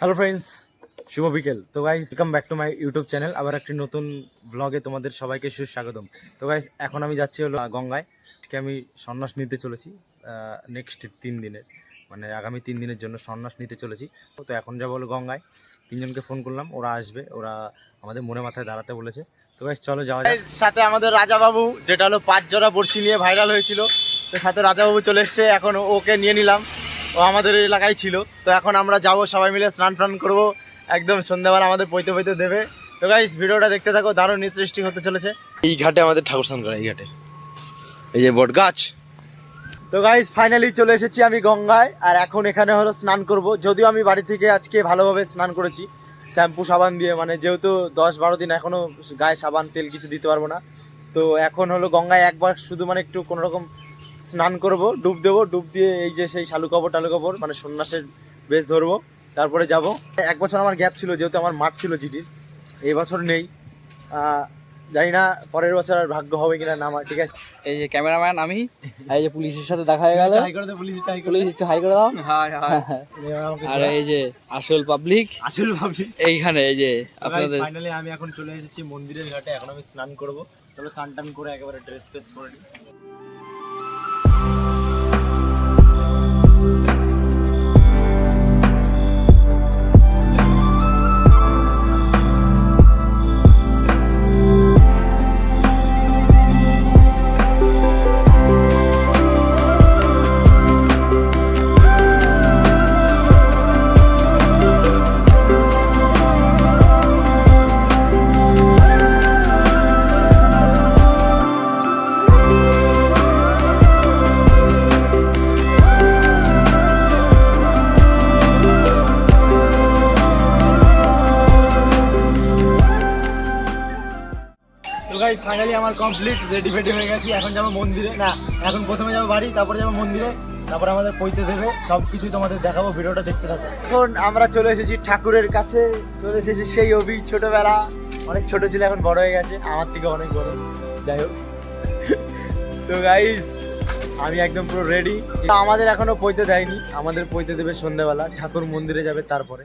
Hello friends শুভ বিকেল। তো guys welcome back to my YouTube channel আবার একটি নতুন ব্লগে তোমাদের সবাইকে সুস্বাগতম। তো গাইজ এখন আমি যাচ্ছি হলো গঙ্গায়। আজকে আমি সন্ন্যাস নিতে চলেছি নেক্সট তিন দিনের। মানে আগামী তিন দিনের জন্য সন্ন্যাস নিতে চলেছি। তো এখন যাব হলো গঙ্গায়। তিনজনকে ফোন করলাম, ওরা আসবে। ওরা আমাদের মনে মাথায় দাঁড়াতে বলেছে। তো গাইজ চলো যাওয়া যায় সাথে আমাদের রাজাবাবু, যেটা হলো পাঁচ জোড়া বড়শি নিয়ে ভাইরাল হয়েছিল। তো সাথে রাজাবাবু চলে এসছে। এখন ওকে নিয়ে নিলাম। ও আমাদের এলাকায় ছিল। তো এখন আমরা যাব সবাই মিলে স্নান টান করব। একদম সন্ধ্যাবেলা আমাদের পৈতে পৈতে দেবে। তো গাইস ভিডিওটা দেখতে থাকো দারুণ ইন্টারেস্টিং হতে চলেছে। এই ঘাটে আমাদের ঠাকুর স্নান করে এই ঘাটে। এই যে বট গাছ। তো গাইস ফাইনালি চলে এসেছি আমি গঙ্গায় আর এখন এখানে হলো স্নান করব। যদিও আমি বাড়ি থেকে আজকে ভালোভাবে স্নান করেছি শ্যাম্পু সাবান দিয়ে মানে যেহেতু দশ বারো দিন এখনও গায়ে সাবান তেল কিছু দিতে পারব না। তো এখন হলো গঙ্গায় একবার শুধু মানে একটু কোনো রকম স্নান করব ডুব দেবো ডুব দিয়ে এই যে সেই শালু কাপড় টালু কাপড় মানে সন্ন্যাসের বেশ ধরবো তারপরে যাব। এক বছর আমার গ্যাপ ছিল যেহেতু আমার মাঠ ছিল জিটির এই বছর নেই। আহ, জানি না পরের বছর আর ভাগ্য হবে কিনা না আমার ঠিক আছে। এই যে ক্যামেরাম্যান আমি এই যে পুলিশের সাথে দেখা হয়ে গেল। ট্রাই করে দে পুলিশ ট্রাই করে পুলিশ একটু হাই করে দাও। হাই হাই আর এই যে আসল পাবলিক আসল পাবলিক এইখানে এই যে আপনাদের ফাইনালি আমি এখন চলে এসেছি মন্দিরের ঘাটে এখন আমি স্নান করব। চলো স্নান টান করে একেবারে ড্রেস ফ্রেস করে নিই। গাইজ ফাইনালি আমার কমপ্লিট রেডি ফেডি হয়ে গেছি এখন যাব মন্দিরে না এখন প্রথমে যাব বাড়ি তারপরে যাব মন্দিরে তারপরে আমাদের পইতে দেবে সব কিছু তোমাদের দেখাবো ভিডিওটা দেখতে থাকো এখন আমরা চলে এসেছি ঠাকুরের কাছে চলে এসেছি সেই অভি ছোটবেলা অনেক ছোট ছিল এখন বড় হয়ে গেছে আমার থেকে অনেক বড় যাই হোক তো গাইজ আমি একদম পুরো রেডি আমাদের এখনও পইতে দেয়নি আমাদের পইতে দেবে সন্ধ্যাবেলা ঠাকুর মন্দিরে যাবে তারপরে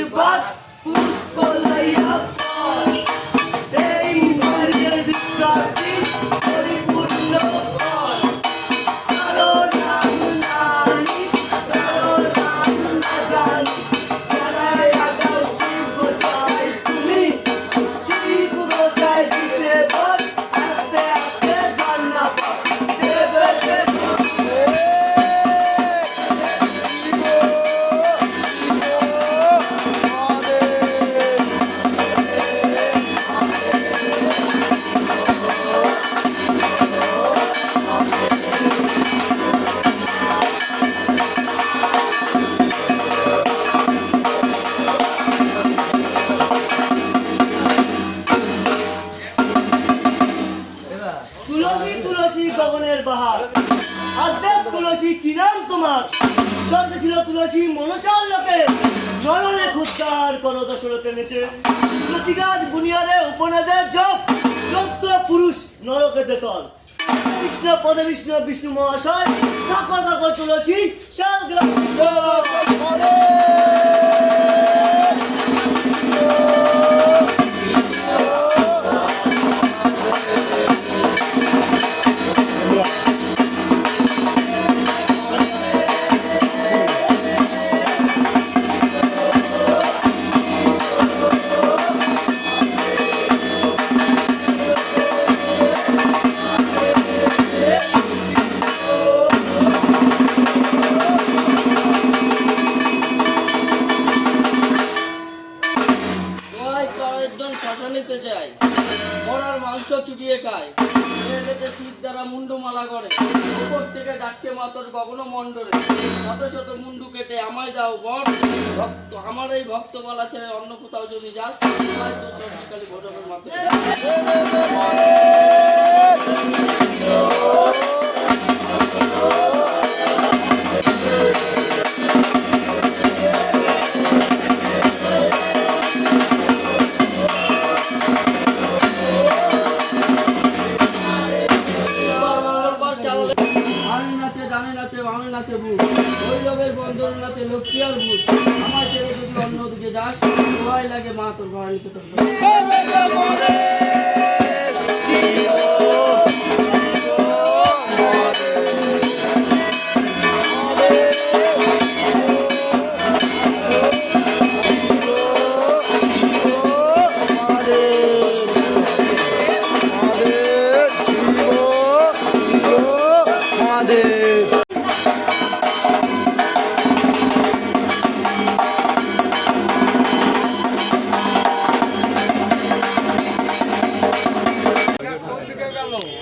you, bud. আধ্যাত্ম তুলসী কি তোমার। স্বর্গে ছিল তুলসী মনোচার লোকে। জননে দশরথে তুলসী গাছ বুনিয়ারে পুরুষ নরকে দেতল কৃষ্ণ পদে বিষ্ণু বিষ্ণু মহাশয়। থাকো থাকো তুলসী শালগ্রাম ওই শ্মশানিতে মরার মাংস চুটিয়ে খায়। মেয়েদেরকে শীত দ্বারা মুন্ডু মালা করে। উপর থেকে ডাকছে মাতর গগন মণ্ডলে। শত শত মুন্ডু কেটে আমায় দাও বর। ভক্ত, আমার এই ভক্তমালা ছেড়ে অন্য কোথাও যদি যাস বিকালে ভোজনের মাধ্যমে। নাচে বামে নাচে বুট ভৈরবের বন্দর নাচে লক্ষ্মীয়ার বুট আমার ছেলে যদি অন্যদিকে যাস সবাই লাগে মা তোর ভয় নিতে তোর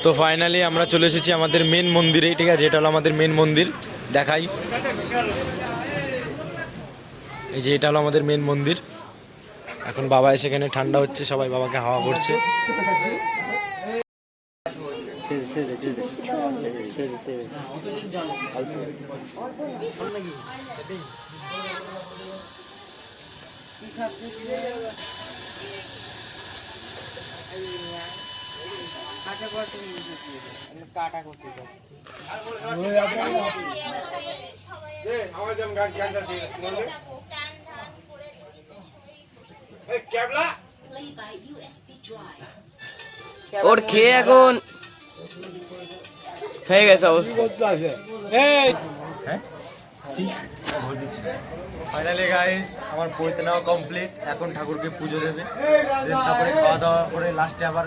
তো ফাইনালি আমরা চলে এসেছি আমাদের মেন মন্দিরে, ঠিক আছে? এটা হলো আমাদের মেন মন্দির, দেখাই। এই যে এটা হলো আমাদের মেন মন্দির। এখন বাবা এসে এখানে ঠান্ডা হচ্ছে, সবাই বাবাকে হাওয়া করছে। ওর খেয়ে এখন হয়ে গেছে অবস্থা। ফাইনালি গাইস আমার বইতে নেওয়া কমপ্লিট এখন ঠাকুরকে পুজো দেবে। তারপরে খাওয়া দাওয়া করে লাস্টে আবার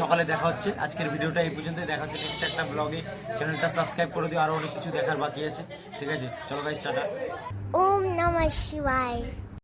সকালে দেখা হচ্ছে। আজকের ভিডিওটা এই পর্যন্ত দেখা হচ্ছে নেক্সট একটা ব্লগে চ্যানেলটা সাবস্ক্রাইব করে দিও। আরও অনেক কিছু দেখার বাকি আছে। ঠিক আছে? চলো guys tata. Om Namah Shivaya.